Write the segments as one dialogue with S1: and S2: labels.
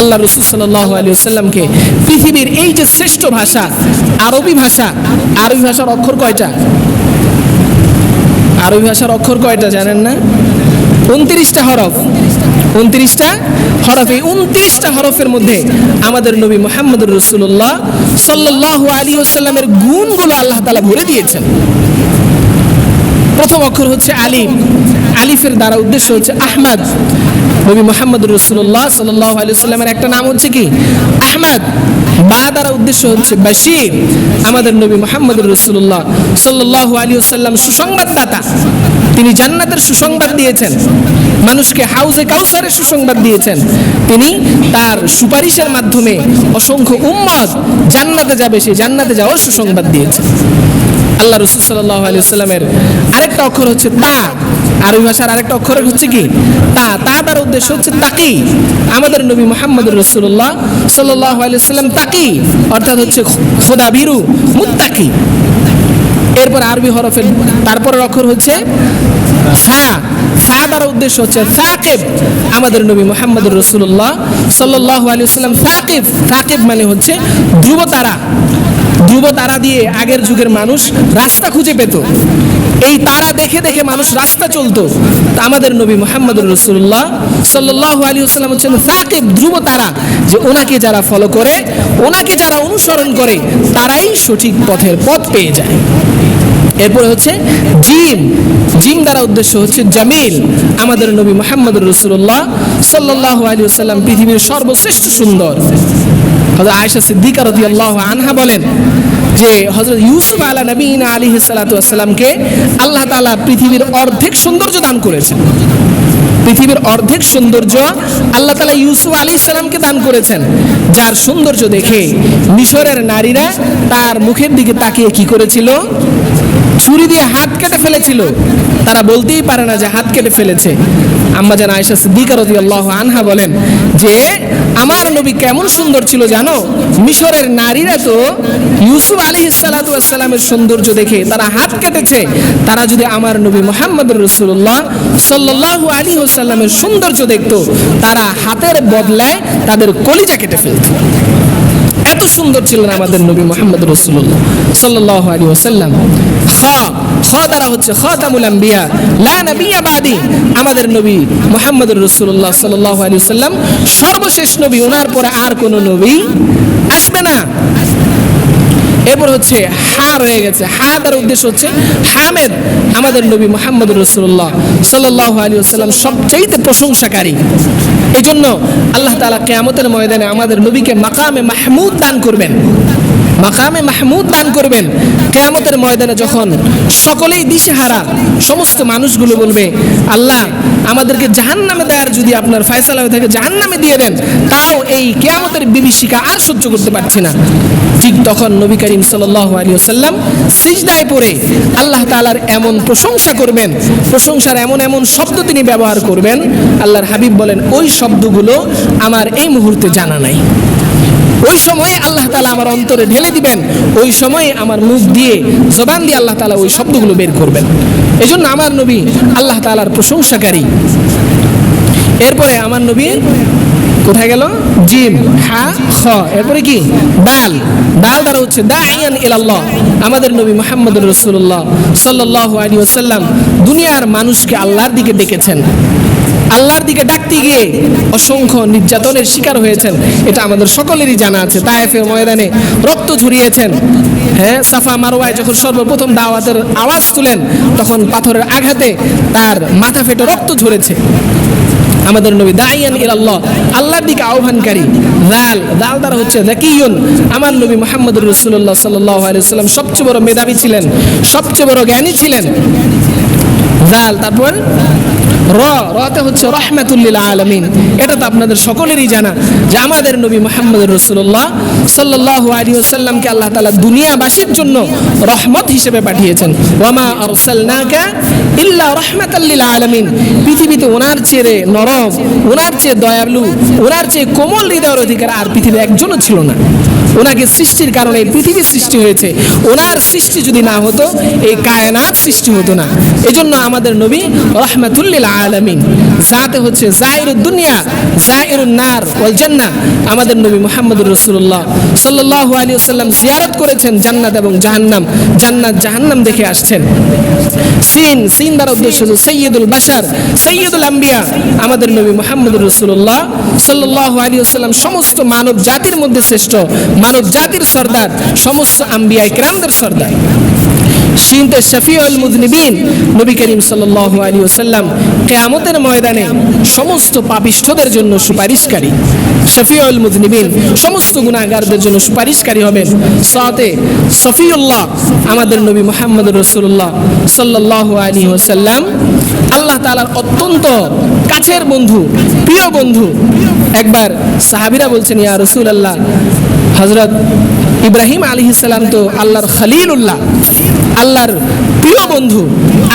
S1: আল্লাহ রসুল সাল্লাহ আলী সাল্লামকে পৃথিবীর এই যে শ্রেষ্ঠ ভাষা, আরবি ভাষা, আরবি ভাষার অক্ষর কয়টা? আরবি ভাষার অক্ষর কয়টা জানেন না? উনত্রিশটা হরফ। উনত্রিশটা হরফ। এই উনত্রিশটা হরফের মধ্যে আমাদের নবী মোহাম্মদুর রসুল্লাহ সাল্লাহ আলী আসাল্লামের গুণগুলো আল্লাহ তালা ভরে দিয়েছেন। প্রথম অক্ষর হচ্ছে আলিফ আলিফের দ্বারা উদ্দেশ্য হচ্ছে আহমদ। নবী মোহাম্মদ রসুল্লাহ সাল্লাহ আলী সাল্লামের একটা নাম হচ্ছে কি? আহমদ। বা দ্বারা উদ্দেশ্য হচ্ছে বাশির। আমাদের নবী মোহাম্মদ রসুল্লাহ সাল্লাহ আলী সাল্লাম সুসংবাদদাতা। তিনি জান্নাতের সুসংবাদ দিয়েছেন। মানুষকে হাউজে কাউসারের সুসংবাদ দিয়েছেন। তিনি তার সুপারিশের মাধ্যমে অসংখ্য উম্মত জান্নাতে যাবে সেই জান্নাতে যাওয়ার সুসংবাদ দিয়েছেন। আল্লাহ রসুল সাল্লাহ আলী সাল্লামের আরেকটা অক্ষর হচ্ছে তা। আরবি ভাষার আরেকটা অক্ষর হচ্ছে কি? তা। তার উদ্দেশ্য হচ্ছে তাকি। আমাদের নবী মোহাম্মদ রসুল্লাহ সাল্লাহ আলী সাল্লাম তাকি। অর্থাৎ হচ্ছে খোদা ভীরু মুত্তাকি। এরপর আরবি হরফের তারপরের অক্ষর হচ্ছে ফা। ফা দ্বারা উদ্দেশ্য হচ্ছে সাকিব আমাদের নবী মোহাম্মদ রসুল্লাহ সাল্লাহ আলী সাল্লাম সাকিব সাকিব মানে হচ্ছে ধ্রুব তারা ধ্রুব তারা দিয়ে আগের যুগের মানুষ রাস্তা খুঁজে পেত। এই তারা দেখে দেখে মানুষ রাস্তা চলতো। আমাদের নবী মোহাম্মদ রসুল্লাহ সাল্লাহ আলী সাল্লাম হচ্ছেন সাকিব ধ্রুব তারা। যে ওনাকে যারা ফলো করে, ওনাকে যারা অনুসরণ করে, তারাই সঠিক পথের পথ পেয়ে যায়। এরপরে হচ্ছে জিম জিম দ্বারা উদ্দেশ্য হচ্ছে জামিল। আমাদের নবী মোহাম্মদ রসুল্লাহ সাল্লাহ আলী সাল্লাম পৃথিবীর সর্বশ্রেষ্ঠ সুন্দর। হজরত আয়েশা সিদ্দিকা রাদিয়াল্লাহু আনহা বলেন যে হজরত ইউসুফ আলা নবীন আলী সালাতামকে আল্লাহ তাআলা পৃথিবীর অর্ধেক সৌন্দর্য দান করেছেন। পৃথিবীর অর্ধেক সৌন্দর্য আল্লাহ তালা ইউসুফ আলী ইসলামকে দান করেছেন। যার সৌন্দর্য দেখে মিশরের নারীরা তার মুখের দিকে তাকিয়ে কি করেছিল? ছুরি দিয়ে হাত কেটে ফেলেছিল। তারা বলতেই পারে না যে হাত কেটে ফেলেছে। আম্মা জান আয়েশা সিদ্দিকা রাদিয়াল্লাহু আনহা বলেন যে, আমার নবী কেমন সুন্দর ছিল জানো? মিশরের নারীরা তো ইউসুফ আলাইহিস সালাতু ওয়াসসালামের সৌন্দর্য দেখে তারা হাত কেটেছে। তারা যদি আমার নবী মোহাম্মদ রসুল্লাহ সাল্লাল্লাহু আলাইহি ওয়াসাল্লামের সৌন্দর্য দেখতো, তারা হাতের বদলায় তাদের কলিজা কেটে ফেলতো। এত সুন্দর ছিলেন আমাদের নবী মোহাম্মদ রসুল্লাহ সাল্লাহ আলী ওসাল্লাম খ খ দ্বারা হচ্ছে খাতামুল আম্বিয়া। লা নবিয়া বাদি। আমাদের নবী মোহাম্মদ রসুল্লাহ সাল্লাহ আলী সাল্লাম সর্বশেষ নবী, ওনার পরে আর কোনো নবী আসবে না। এরপর হচ্ছে হা রয়ে গেছে। হা তার উদ্দেশ্য হচ্ছে হামেদ, আমাদের নবী মোহাম্মদ রসুল্লাহ সাল্লাহ আলী সাল্লাম সবচাইতে প্রশংসাকারী। এই জন্য আল্লাহ তালা কেয়ামতের ময়দানে আমাদের নবীকে মাকামে মাহমুদ দান করবেন। মাকামে মাহমুদ দান করবেন। কেয়ামতের ময়দানে যখন সকলেই দিশেহারা, সমস্ত মানুষগুলো বলবে, আল্লাহ, আমাদেরকে জাহান নামে দেওয়ার যদি আপনার ফয়সালা হয়ে থাকে জাহান নামে দিয়ে দেন, তাও এই কেয়ামতের বিভীষিকা আর সহ্য করতে পারছি না। ঠিক তখন নবী করিম সাল্লাহ আলী সাল্লাম সিজদায় পড়ে আল্লাহ তালার এমন প্রশংসা করবেন। প্রশংসার এমন এমন শব্দ তিনি ব্যবহার করবেন। আল্লাহর হাবিব বলেন, ওই শব্দগুলো আমার এই মুহূর্তে জানা নাই। ওই সময়ে আল্লাহ তালা আমার অন্তরে ঢেলে দিবেন, ওই সময়ে আমার মুখ দিয়ে জবান দিয়ে আল্লাহ তালা ওই শব্দগুলো বের করবেন। এই জন্য আমার নবী আল্লাহ তালার প্রশংসাকারী। এরপরে আমার নবী কোথায় গেল? জিম, হা, খ। এরপরে কি? ডাল ডাল দ্বারা হচ্ছে দা আইয়ান ইলাল্লাহ। আমাদের নবী মোহাম্মদ রসুল্লাহ সাল্লাহ আলী ওসাল্লাম দুনিয়ার মানুষকে আল্লাহর দিকে ডেকেছেন। আল্লাহর দিকে ডাকতে গিয়ে অসংখ্য নির্যাতনের শিকার হয়েছেন। এটা আমাদের সকলেরই জানা আছে। তায়েফের ময়দানে রক্ত ঝরিয়েছেন। হ্যাঁ সাফা মারোয়ায় যখন সর্বপ্রথম দাওয়াতের আওয়াজ তুলেন, তখন পাথরের আঘাতে তার মাথা ফেটে রক্ত ঝরেছে। আমাদের নবী দাইয়ান ইলাল্লাহ, আল্লাহর দিকে আহ্বানকারী। দাল দাল দ্বারা হচ্ছে জাকিয়ুন আমার নবী মোহাম্মদ রসুল্লাহ সাল্লাহ আলাইহি সাল্লাম সবচেয়ে বড় মেধাবী ছিলেন, সবচেয়ে বড় জ্ঞানী ছিলেন। দাল, তারপর? র, রতে হচ্ছে রহমাতুল্লিল আলমিন। এটা তো আপনাদের সকলেরই জানা যে আমাদের নবী মোহাম্মদ রসুল্লাহ সাল্লাহ আলী সাল্লামকে আল্লাহ তালা দুনিয়াবাসীর জন্য রহমত হিসেবে পাঠিয়েছেন। ওয়ামা আরসালনাকা ইল্লা রহমাতাল্লিল আলমিন। পৃথিবীতে ওনার চেয়ে নরম, ওনার চেয়ে দয়ালু, ওনার চেয়ে কোমল হৃদয়ের অধিকার আর পৃথিবী একজনও ছিল না। ওনাকে সৃষ্টির কারণে এই পৃথিবীর সৃষ্টি হয়েছে। ওনার সৃষ্টি যদি না হতো, এই কায়নাত সৃষ্টি হতো না। এজন্য আমাদের নবী রহমাতুল্লিল জাতে হচ্ছে দুনিয়া নার ওয়াল জান্নাহ আমাদের নবী মুহাম্মদুর রাসূলুল্লাহ সাল্লাল্লাহু আলাইহি ওয়াসাল্লাম জিয়ারত করেছেন জান্নাত এবং জাহান্নাম। জান্নাত জাহান্নাম দেখে আসছেন। সিন সিন দ্বারা উদ্দেশ্য হলো সৈয়দুল বাশার সৈয়দুল আম্বিয়া। আমাদের নবী মুহাম্মদুর রাসূলুল্লাহ সাল্লাল্লাহু আলাইহি ওয়াসাল্লাম সমস্ত মানব জাতির মধ্যে শ্রেষ্ঠ। মানব জাতির সর্দার, সমস্ত আম্বিয়া ইকরামদের সর্দার। শিনতে শফিউল মুজনিবিন নবী করিম সাল্লাল্লাহু আলাইহি ওয়াসাল্লাম কিয়ামতের ময়দানে সমস্ত পাপিষ্ঠদের জন্য সুপারিশকারী। শফিউল মুজনিবিন সমস্ত গুনাহগারদের জন্য সুপারিশকারী হবেন। সাথে সফিউল্লাহ আমাদের নবী মুহাম্মদ রাসূলুল্লাহ সাল্লাল্লাহু আলাইহি ওয়াসাল্লাম, আল্লাহ তাআলার অত্যন্ত কাছের বন্ধু, প্রিয় বন্ধু। একবার সাহাবীরা বলছেন, ইয়া রাসূলুল্লাহ, হযরত ইব্রাহিম আলাইহিস সালাম তো আল্লাহর খলিলুল্লাহ। আল্লাহর প্রিয় বন্ধু,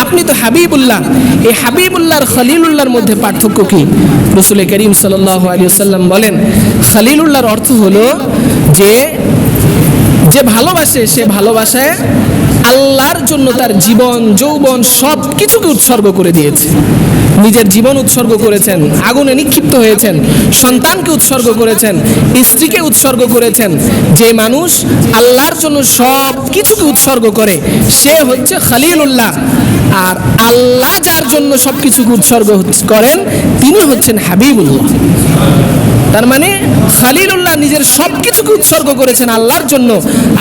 S1: আপনি তো হাবিবুল্লাহ। এই হাবিবুল্লাহর খালিলুল্লাহর মধ্যে পার্থক্য কি? রসুল করিম সাল্লাম বলেন, খালিলুল্লাহর অর্থ হলো যে যে ভালোবাসে, সে ভালোবাসায় আল্লাহর জন্য তার জীবন, যৌবন সব কিছুকে উৎসর্গ করে দিয়েছে। নিজের জীবন উৎসর্গ করেছেন, আগুনে নিক্ষিপ্ত হয়েছেন, সন্তানকে উৎসর্গ করেছেন, স্ত্রীকে উৎসর্গ করেছেন। যে মানুষ আল্লাহর জন্য সব কিছুকে উৎসর্গ করে, সে হচ্ছে খালিলুল্লাহ। আর আল্লাহ যার জন্য সব কিছুকে উৎসর্গ করেন, তিনি হচ্ছেন হাবিবুল্লাহ। তার মানে খালিলুল্লাহ নিজের সব কিছুকে উৎসর্গ করেছেন আল্লাহর জন্য,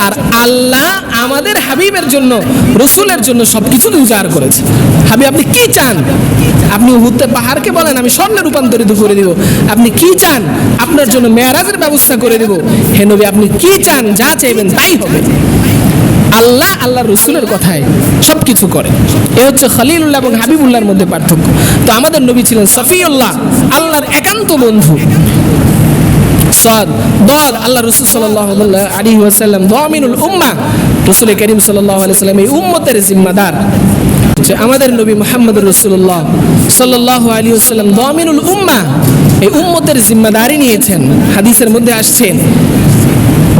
S1: আর আল্লাহ আমাদের হাবিবের জন্য, রসুলের জন্য সব কিছুকে উজাড় করেছে হাবিব আপনি কি চান? আপনি উহুদে পাহাড়কে বলেন, আমি স্বর্ণে রূপান্তরিত করে দিব। আপনি কি চান? আপনার জন্য মেয়ারাজের ব্যবস্থা করে দিব। হে নবী, আপনি কি চান? যা চাইবেন তাই হবে। আল্লাহ আল্লাহ রসুলের কথায় সব কিছু করে। এ হচ্ছে খালিলুল্লাহ এবং হাবিবুল্লাহর মধ্যে পার্থক্য। তো আমাদের নবী ছিলেন সফিউল্লাহ, আল্লাহর একান্ত বন্ধু। সাদ দদ আল্লাহ রসুল সাল্লাহ আলী ওয়াসাল্লাম দমিনুল উম্মা। রসুল করিম সাল্লাহ আলি সাল্লাম এই উম্মতের জিম্মাদার। যে আমাদের নবী মোহাম্মদ রসুল্লাহ সাল্লাহ আলী ওসাল্লাম দমিনুল উম্মা, এই উম্মতের জিম্মাদারি নিয়েছেন। হাদিসের মধ্যে আসছেন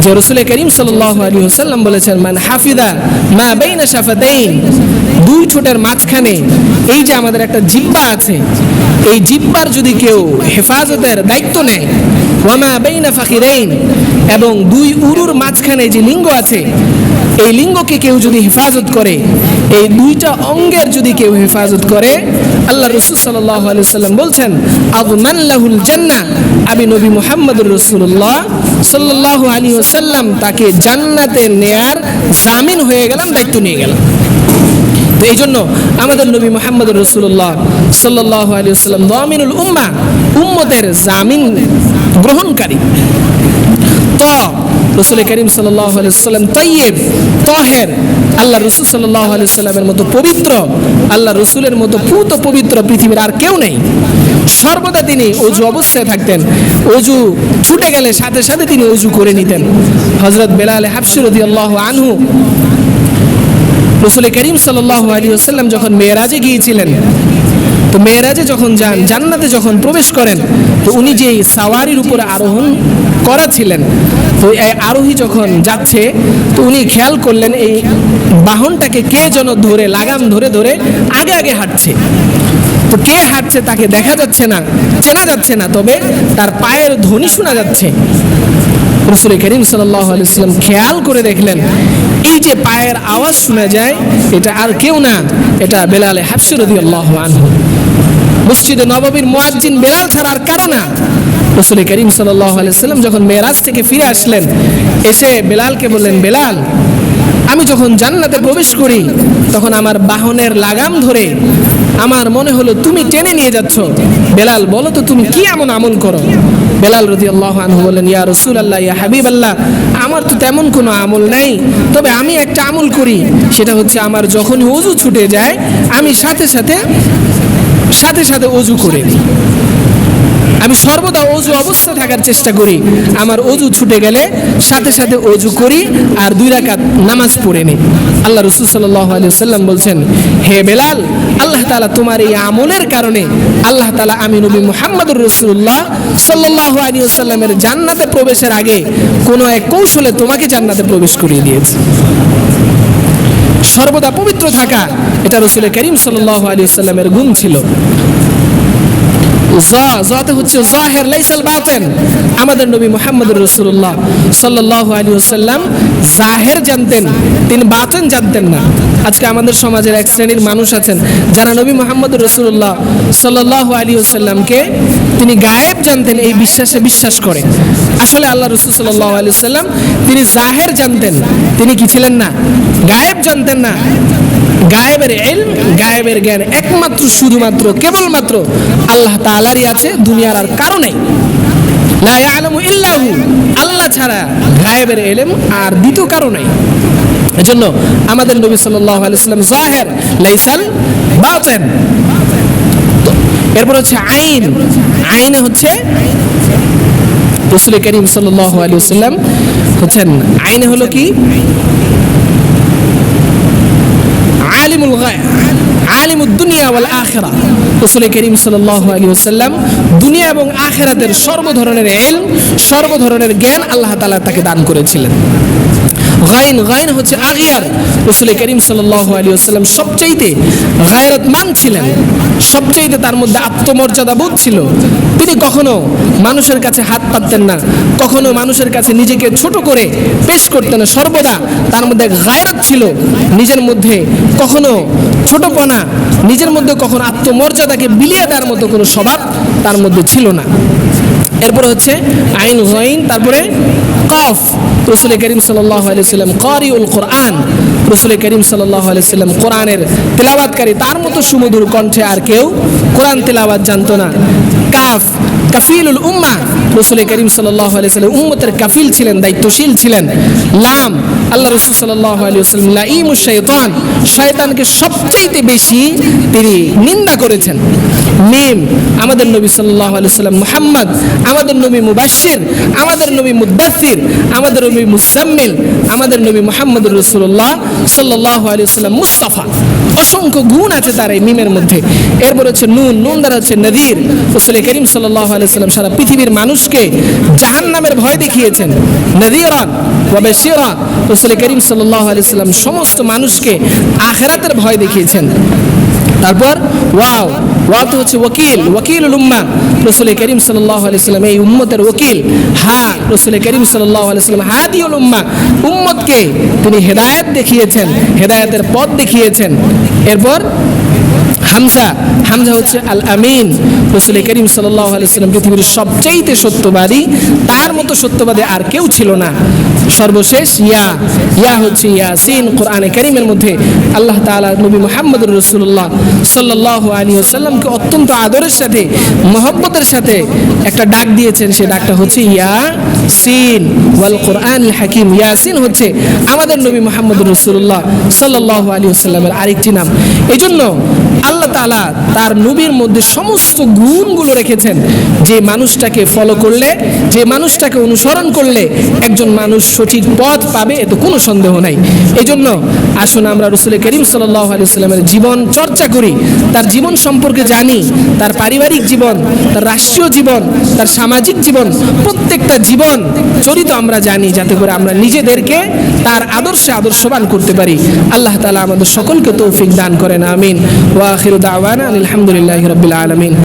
S1: যে রসুল করিম সাল্লাহ আলী ওসাল্লাম বলেছেন, মান হাফিদা মা বেইনা শাফাতাইন দুই ছোটের মাঝখানে এই যে আমাদের একটা জিব্বা আছে, এই জিব্বার যদি কেউ হেফাজতের দায়িত্ব নেয়, ওয়ামা বেইনা ফাকিরাইন এবং দুই উরুর মাঝখানে যে লিঙ্গ আছে, এই লিঙ্গকে কেউ যদি হেফাজত করে এই দুইটা অঙ্গের যদি কেউ হেফাজত করে, আল্লাহ রসুল সাল্লাহ সাল্লাম বলছেন আবু মাল্লাহুল জান্না আমি নবী মুহাম্মদুর রসুল্লাহ সাল্লাহ আলী ওসাল্লাম তাকে জান্নাতে নেয়ার জামিন হয়ে গেলাম, দায়িত্ব নিয়ে গেলাম। তো এই জন্য আমাদের নবী মোহাম্মদ রসুল্লাহ সাল্লাহ আলী সাল্লাম দমিনুল উম্মা উম্মতের জামিন গ্রহণকারী। ত, রসুল করিম সাল্লাহ সাল্লাম তৈয়েব, তহের আল্লাহ রসুল সাল্লাহ আলি সাল্লামের মতো পবিত্র, আল্লাহ রসুলের মতো পুত পবিত্র পৃথিবীর আর কেউ নেই। সর্বদা তিনি অজু অবস্থায় থাকতেন, অজু ছুটে গেলে সাথে সাথে তিনি অজু করে নিতেন। হজরত বেলাল হাফসুরদি আল্লাহ আনহু, রসুল করিম সাল্লাহ আলী আসাল্লাম যখন মেয়েরাজে গিয়েছিলেন, তো মেয়েরাজে যখন যান, জান্নাতে যখন প্রবেশ করেন, তো উনি যে সাওয়ারির উপরে আরোহণ করা ছিলেন তো আরোহী যখন যাচ্ছে, তো উনি খেয়াল করলেন এই বাহনটাকে কে যেন ধরে, লাগাম ধরে ধরে আগে আগে হাঁটছে। তো কে হাঁটছে তাকে দেখা যাচ্ছে না, চেনা যাচ্ছে না, তবে তার পায়ের ধ্বনি শোনা যাচ্ছে। রসুল করিম আলিয়াল্লাম খেয়াল করে দেখলেন, এই যে পায়ের আওয়াজ শোনা যায়, এটা আর কেউ না, এটা বেলালে হাফসুরদি আল্লাহ আনহু। মসজিদে নবাবীর মোয়াজ্জিন বেলাল ছাড়া আর কারও না রসুল করিম আলিয়াল্লাম যখন মেয়েরাজ থেকে ফিরে আসলেন, এসে বেলালকে বললেন, বেলাল, আমি যখন জান্নাতে প্রবেশ করি, তখন আমার বাহনের লাগাম ধরে আমার মনে হলো তুমি টেনে নিয়ে যাচ্ছ। বেলাল, বলো তো তুমি কি এমন আমল করো? বেলাল রদি আল্লাহ আনহু বললেন, ইয়া রসুল আল্লাহ ইয়া হাবিব আল্লাহ আমার তো তেমন কোনো আমল নাই, তবে আমি একটা আমল করি, সেটা হচ্ছে আমার যখন অজু ছুটে যায়, আমি সাথে সাথে সাথে সাথে অজু করে নিই। আমি সর্বদা অজু অবস্থা থাকার চেষ্টা করি। আমার অজু ছুটে গেলে সাথে সাথে অজু করি আর দুই রাকাত নামাজ পড়ে নিই। আল্লাহ রসুল সাল্লাহ আলী সাল্লাম বলছেন, হে বেলাল, আল্লাহ তালা তোমার এই আমলের কারণে আল্লাহ তালা আমি নবী মুহাম্মদুর রসুল্লাহ সাল্লাহ আলী সাল্লামের জান্নাতে প্রবেশের আগে কোনো এক কৌশলে তোমাকে জান্নাতে প্রবেশ করিয়ে দিয়েছে। সর্বদা পবিত্র থাকা। এটা রসুল করিম সাল্লাহ আলী সাল্লামের গুণ ছিল। জ জতে হচ্ছে জাহের লাইসাল বাতেন। আমাদের নবী মোহাম্মদ রসুল্লাহ সাল্লাহ আলী ওসাল্লাম জাহের জানতেন, তিনি বাতেন জানতেন না। আজকে আমাদের সমাজের এক শ্রেণির মানুষ আছেন, যারা নবী মোহাম্মদ রসুল্লাহ সাল্লাহ আলী ওসাল্লামকে তিনি গায়েব জানতেন, এই বিশ্বাসে বিশ্বাস করে। আসলে আল্লাহ রসুল সাল্লাহ আলী সাল্লাম তিনি জাহের জানতেন, তিনি কি ছিলেন না? গায়েব জানতেন না। গায়েবের এলম গায়েবের জ্ঞান একমাত্র, শুধুমাত্র, কেবলমাত্র আল্লাহ তালারই আছে দুনিয়ার আর কারণে লা ইয়ালামু ইল্লাহু, আল্লাহ ছাড়া গায়েবের এলেম আর দ্বিতীয় কারও নাই। এজন্য আমাদের নবী সাল্লাল্লাহু আলাইহি সাল্লাম জাহের, লাইসাল, বাতেন। এরপর হচ্ছে আইন। আইনে হচ্ছে রসুল করিম সাল্লাল্লাহু আলাইহি সাল্লাম হচ্ছেন, আইনে হলো কি? আলিমুল গায় আলিমুদ দুনিয়া ওয়াল আখেরা। রসুল করিম সাল্লাহ আলী ওসাল্লাম দুনিয়া এবং আখেরাতের সর্ব ধরনের এল সর্ব ধরনের জ্ঞান আল্লাহ তালা তাকে দান করেছিলেন। গাইন গাইন হচ্ছে আগিয়ার। রসুল করিম সাল্লাহ আলী ওসাল্লাম সবচাইতে গায়রতমান ছিলেন। সবচাইতে তার মধ্যে আত্মমর্যাদা বোধ ছিল। তিনি কখনো মানুষের কাছে হাত পাততেন না, কখনো মানুষের কাছে নিজেকে ছোট করে পেশ করতেন না। সর্বদা তার মধ্যে গায়রত ছিল। নিজের মধ্যে কখনো ছোটপনা, নিজের মধ্যে কখনো আত্মমর্যাদাকে বিলিয়ে দেওয়ার মতো কোনো স্বভাব তার মধ্যে ছিল না। এরপরে হচ্ছে আইন গাইন, তারপরে কফ। রসুল করিম সাল্লাহ আলাইসাল্লাম করিউল কোরআন। রসুল করিম আলাইসাল্লাম কোরআনের তেলাওয়াতকারী তার মতো সুমধুর কণ্ঠে আর কেউ কোরআন তেলাওয়াত জানতো না। কাফ কাফিলুল উম্মা। রসুল করিম সাল্লাহ আলাইসাল্লাম উম্মতের কাফিল ছিলেন দায়িত্বশীল ছিলেন। লাম আল্লাহ রসুল সাল্লাহ আলাইসাল্লাম লাইমু শৈতান শয়তানকে সবচাইতে বেশি তিনি নিন্দা করেছেন। মিম, আমাদের নবী সাল্লাহ আলাইসাল্লাম মুহাম্মদ, আমাদের নবী মুবাশির আমাদের নবী মুদাসির আমাদের নবী মুসাম্মিল, আমাদের নবী মোহাম্মদ রসুল্লাহ সাল্লাহ আলাইসাল্লাম মুস্তাফা। অসংখ্য গুণ আছে তার এই মিমের মধ্যে। এরপর হচ্ছে নুন নুন দ্বারা হচ্ছে নদীর। রসুল করিম সাল্লাহ আলাইসাল্লাম সারা পৃথিবীর মানুষকে জাহান নামের ভয় দেখিয়েছেন। নদীরান ওয়াবে শিরান রসুল করিম আলাইসাল্লাম সমস্ত মানুষকে আখেরাতের ভয় দেখিয়েছেন। তারপর, ওয়াও ওয়াও তো হচ্ছে ওকিল ওকিল উম্মা। রসুল করিম সাল্লাহ আলাইসাল্লাম এই উম্মতের ওকিল হা, রসুল করিম সাল্লাহ আলাইসাল্লাম হাদিউল উম্মা। উম্মতকে তিনি হেদায়েত দেখিয়েছেন, হেদায়েতের পথ দেখিয়েছেন। এরপর, হামজা হামজা হচ্ছে আল আমিন রসুল করিম আলাইসাল্লাম পৃথিবীর সবচেয়েতে সত্যবাদী, তার মতো সত্যবাদী আর কেউ ছিল না। সর্বশেষ ইয়া ইয়া হচ্ছে ইয়াসিন, কোরআনে করিমের মধ্যে আল্লাহ তাআলা নবী মুহাম্মদুর রসুল্লাহ সাল্লাহ আলী সাল্লামকে অত্যন্ত আদরের সাথে, মহব্বতের সাথে একটা ডাক দিয়েছেন। সে ডাকটা হচ্ছে ইয়া সিন ওয়াল কোরআন হাকিম। ইয়াসিন হচ্ছে আমাদের নবী মোহাম্মদ রসুল্লাহ সাল্লাহ আলী সাল্লামের আরেকটি নাম। এই জন্য আল্লাহ তালা তার নবীর মধ্যে সমস্ত গুণগুলো রেখেছেন। যে মানুষটাকে ফলো করলে, যে মানুষটাকে অনুসরণ করলে একজন মানুষ সঠিক পথ পাবে এত কোনো সন্দেহ নাই। এই জন্য আসুন আমরা রসুল করিম সাল্লাহ আলি সাল্লামের জীবন চর্চা করি। তার জীবন সম্পর্কে জানি, তার পারিবারিক জীবন, তার রাষ্ট্রীয় জীবন, তার সামাজিক জীবন, প্রত্যেকটা জীবন চরিত আমরা জানি, যাতে করে আমরা নিজেদেরকে তার আদর্শে আদর্শবান করতে পারি। আল্লাহ তালা আমাদের সকলকে তৌফিক দান করেন, আমিন। ওয়াখির দাওয়ানা আলহামদুলিল্লাহ রবিল আলমিন।